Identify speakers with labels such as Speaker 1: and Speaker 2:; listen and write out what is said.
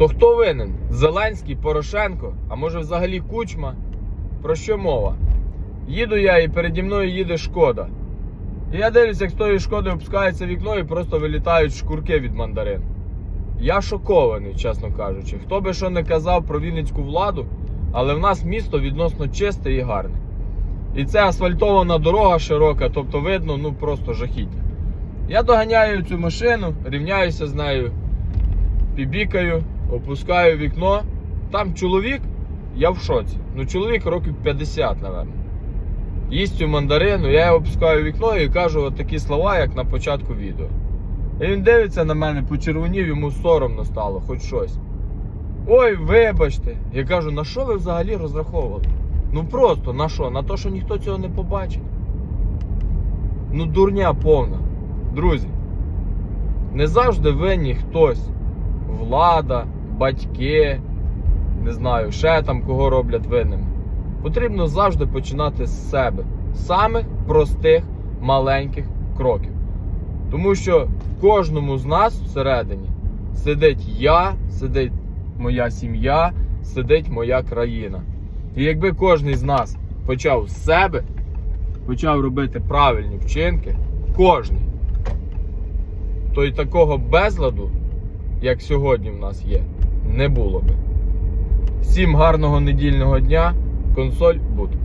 Speaker 1: То хто винен? Зеленський, Порошенко, а може взагалі кучма? Про що мова? Їду я і переді мною їде шкода. І я дивлюся, як з тої шкоди опускається вікно і просто вилітають шкурки від мандарин. Я шокований, чесно кажучи. Хто би що не казав про Вінницьку владу, але в нас місто відносно чисте і гарне. І це асфальтована дорога широка, тобто видно, ну просто жахіття. Я доганяю цю машину, рівняюся з нею, пібікаю, опускаю вікно. Там чоловік, я в шоці. Ну, чоловік років 50, напевно. Їсть цю мандарину, я опускаю вікно і кажу от такі слова, як на початку відео. І він дивиться на мене, почервонів, йому соромно стало, хоч щось. Ой, вибачте. Я кажу, на що ви взагалі розраховували? Ну просто на що? На те, що ніхто цього не побачить. Ну, дурня повна. Друзі, не завжди винні хтось. Влада, батьки, не знаю, ще там кого роблять винними. Потрібно завжди починати з себе, з самих простих маленьких кроків. Тому що в кожному з нас всередині сидить я, сидить моя сім'я, сидить моя країна. І якби кожен з нас почав з себе, почав робити правильні вчинки, кожний, то й такого безладу, як сьогодні в нас є, не було би. Всім гарного недільного дня, консоль будь.